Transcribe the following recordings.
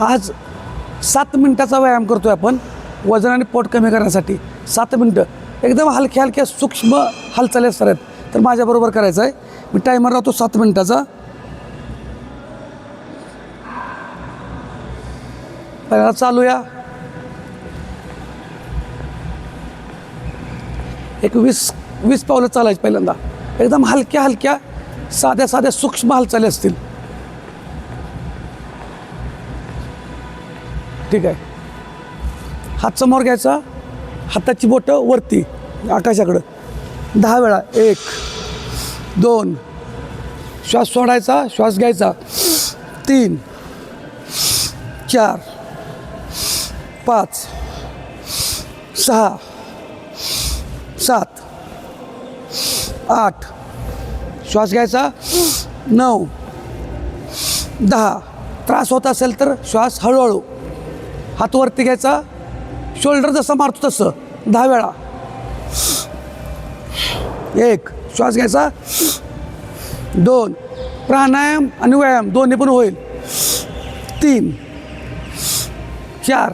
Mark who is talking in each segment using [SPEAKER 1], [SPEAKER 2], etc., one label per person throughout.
[SPEAKER 1] आज सात मिनटाचा व्यायाम करतो आहे आपण. वजन आणि पोट कमी करण्यासाठी सात मिनटं. एकदम हलक्या हलक्या सूक्ष्म हालचाली असणार आहेत. तर माझ्याबरोबर करायचं आहे. मी टायमर राहतो सात मिनटाचा. पहिला चालूया. एक वीस वीस पावलं चालायची पहिल्यांदा. एकदम हलक्या हलक्या साध्या साध्या सूक्ष्म हालचाली असतील. ठीक आहे. हात समोर घ्यायचा हाताची बोटं वरती आकाशाकडं. दहा वेळा एक दोन श्वास सोडायचा श्वास घ्यायचा. तीन चार पाच सहा सात आठ. श्वास घ्यायचा नऊ दहा. त्रास होत असेल तर श्वास हळूहळू. हात वरती घ्यायचा शोल्डर जसं मारतो तसं दहा वेळा. एक श्वास घ्यायचा. दोन प्राणायाम आणि व्यायाम दोन्ही पण होईल. तीन चार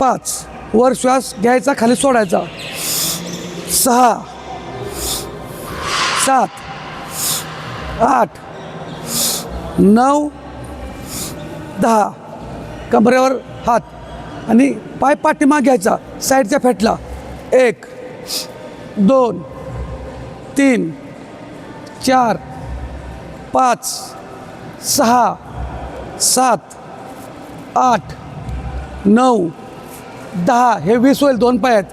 [SPEAKER 1] पाच वर श्वास घ्यायचा खाली सोडायचा. सहा सात आठ नऊ दहा. कमरेवर हात आणि पाय पाठीमाग घ्यायचा साईडच्या फेटला. एक दोन तीन चार पाच सहा सात आठ नऊ दहा हे वीस होईल दोन पाय आहेत.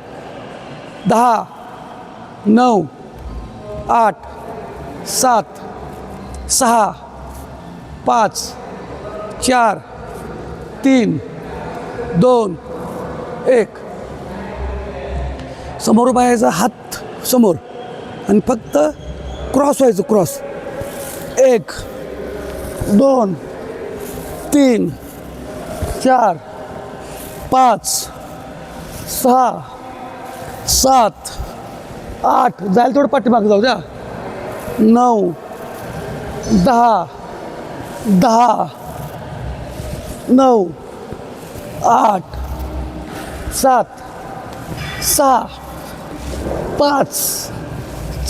[SPEAKER 1] दहा नऊ आठ सात सहा पाच चार तीन दोन एक. समोर पाहायचा हात समोर आणि फक्त क्रॉस व्हायचं क्रॉस एक दोन तीन चार पाच सहा सात आठ. जायला थोडं पाठीमागं जाऊ द्या. नऊ दहा दहा नऊ आठ सात सहा पाच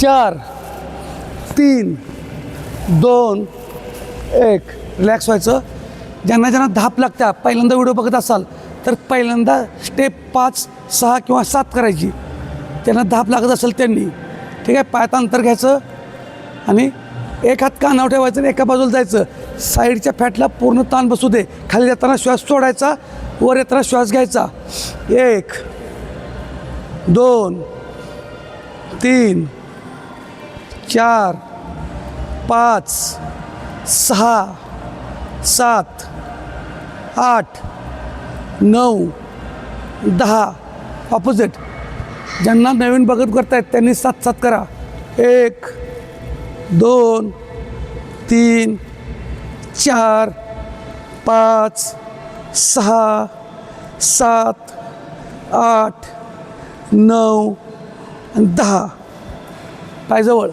[SPEAKER 1] चार तीन दोन एक. रिलॅक्स व्हायचं. ज्यांना ज्यांना धाप लागत्या पहिल्यांदा व्हिडिओ बघत असाल तर पहिल्यांदा स्टेप पाच सहा किंवा सात करायची. त्यांना धाप लागत असेल त्यांनी. ठीक आहे? पायात अंतर घ्यायचं. आणि एक हात कानावर ठेवायचं आणि एका बाजूला जायचं. साईडच्या फॅटला पूर्ण ताण बसू दे. खाली जाताना श्वास सोडायचा वर येताना श्वास घ्यायचा. एक दोन तीन चार पाच सहा सात आठ नऊ दहा. ऑपोजिट ज्यांना नवीन बघत करतायत त्यांनी सात सात करा. एक दोन तीन चार पाच सहा सात आठ नऊ दहा. पायजवळ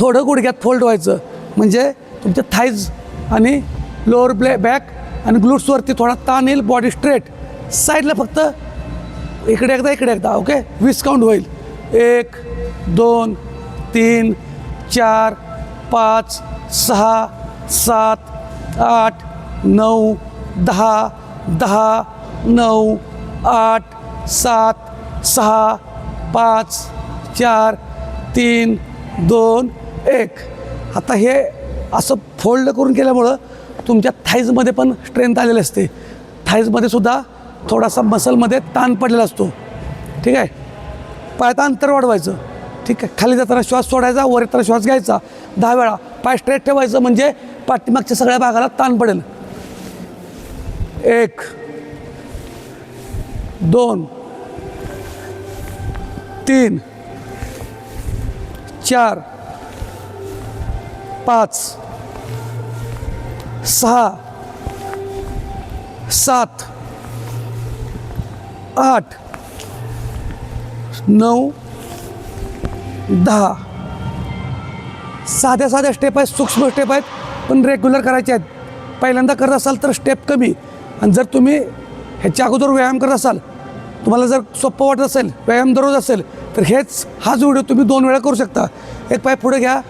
[SPEAKER 1] थोडं गुडघ्यात फोल्ड व्हायचं. म्हणजे तुमच्या थाईज आणि लोअर ब्लॅ बॅक आणि ग्लूट्सवरती थोडा ताण येईल बॉडी स्ट्रेट साईडला फक्त इकडे एकदा इकडे एकदा ओके वीस काउंट होईल. एक दोन तीन चार पाच सहा सात आठ नऊ दहा दहा नऊ आठ सात सहा पाच चार तीन दोन एक. आता हे असं फोल्ड करून केल्यामुळं तुमच्या थाईजमध्ये पण स्ट्रेंथ आलेली असते. थाईजमध्ये सुद्धा थोडासा मसलमध्ये ताण पडलेला असतो. ठीक आहे? पायात अंतर वाढवायचं. ठीक आहे. खाली जाताना श्वास सोडायचा वर येताना श्वास घ्यायचा. दहा वेळा पाय स्ट्रेट ठेवायचं म्हणजे पाठीमागच्या सगळ्या भागाला ताण पडेल. एक दोन तीन चार पाच सहा सात आठ नऊ दहा. साध्या साध्या स्टेप आहेत सूक्ष्म स्टेप आहेत पण रेग्युलर करायचे आहेत. पहिल्यांदा करत असाल तर स्टेप कमी. आणि जर तुम्ही ह्याच्या अगोदर व्यायाम करत असाल तुम्हाला जर सोपं वाटत असेल व्यायाम दररोज असेल तर हेच हाच व्हिडिओ तुम्ही दोन वेळा करू शकता. एक पाय पुढे घ्या.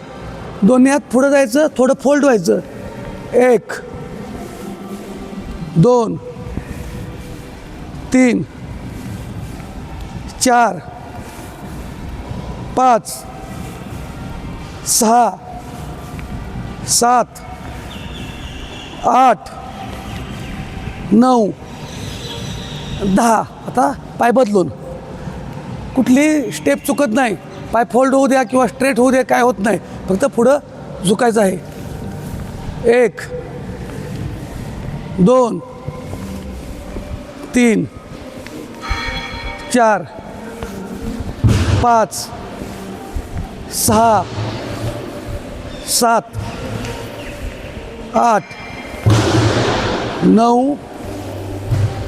[SPEAKER 1] दोन्ही हात पुढं जायचं थोडं फोल्ड व्हायचं. एक दोन तीन चार पाच सहा सात आठ नऊ दहा. आता पाय बदलून. कुठली स्टेप चुकत नाही. पाय फोल्ड होऊ द्या किंवा स्ट्रेट होऊ द्या काय होत नाही. फक्त पुढं झुकायचं आहे. एक दोन तीन चार पाच सहा सात आठ नऊ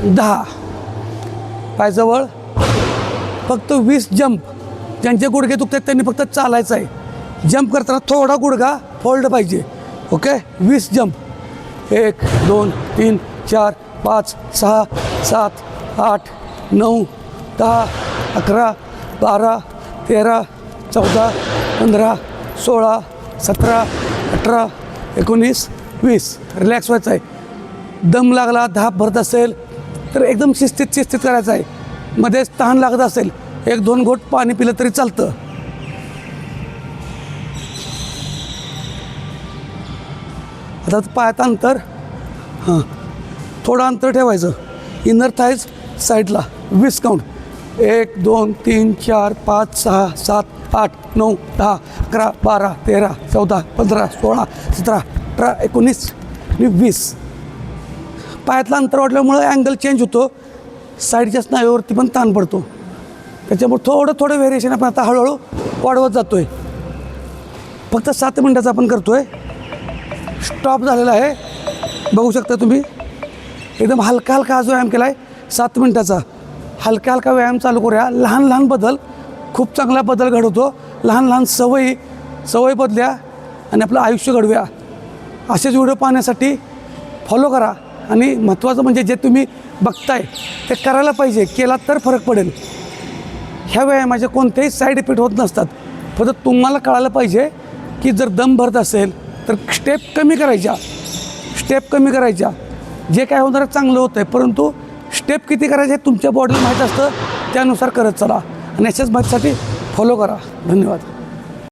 [SPEAKER 1] दहा. पायजवळ फक्त वीस जंप ज्यांचे गुडघे दुखतात त्यांनी फक्त चालायचं आहे. जंप करताना थोडा गुडघा फोल्ड पाहिजे. ओके वीस जंप एक दोन तीन चार पाच सहा सात आठ नऊ दहा अकरा बारा तेरा चौदा पंधरा सोळा सतरा अठरा एकोणीस वीस. रिलॅक्स व्हायचं आहे. दम लागला धाप भरत असेल तर एकदम शिस्तीत शिस्तीत करायचं आहे. मध्येच तहान लागत असेल एक दोन घोट पाणी पिलं तरी चालतं. आता पायात अंतर हां थोडं अंतर ठेवायचं. इनर थाईज साईडला वीस काउंट एक दोन तीन चार पाच सहा सात आठ नऊ दहा अकरा बारा तेरा चौदा पंधरा सोळा सतरा अठरा एकोणीस आणि वीस. पायातलं अंतर वाढल्यामुळं अँगल चेंज होतो. साईडच्या स्नायूवरती पण ताण पडतो. त्याच्यामुळे थोडं थोडं व्हेरिएशन आपण आता हळूहळू वाढवत जातो आहे फक्त सात मिनटाचा आपण करतो आहे स्टॉप झालेला आहे. बघू शकता तुम्ही. एकदम हलका हलका आज व्यायाम केला आहे सात मिनटाचा. हलका हलका व्यायाम चालू करूया. लहान लहान बदल. खूप चांगला बदल घडवतो. लहान लहान सवयी सवयी बदल्या आणि आपलं आयुष्य घडवूया. असेच व्हिडिओ पाहण्यासाठी फॉलो करा आणि महत्त्वाचं म्हणजे जे तुम्ही बघताय ते करायला पाहिजे. केला तर फरक पडेल. ह्या व्यायामाचे कोणतेही साईड इफेक्ट होत नसतात. फक्त तुम्हाला कळायला पाहिजे की जर दम भरत असेल तर स्टेप कमी करायच्या. स्टेप कमी करायच्या. जे काय होणार चांगलं होतं आहे परंतु स्टेप किती करायचे तुमच्या बॉडीला माहीत असतं. त्यानुसार करत चला. आणि अशाच बातसाठी फॉलो करा. धन्यवाद.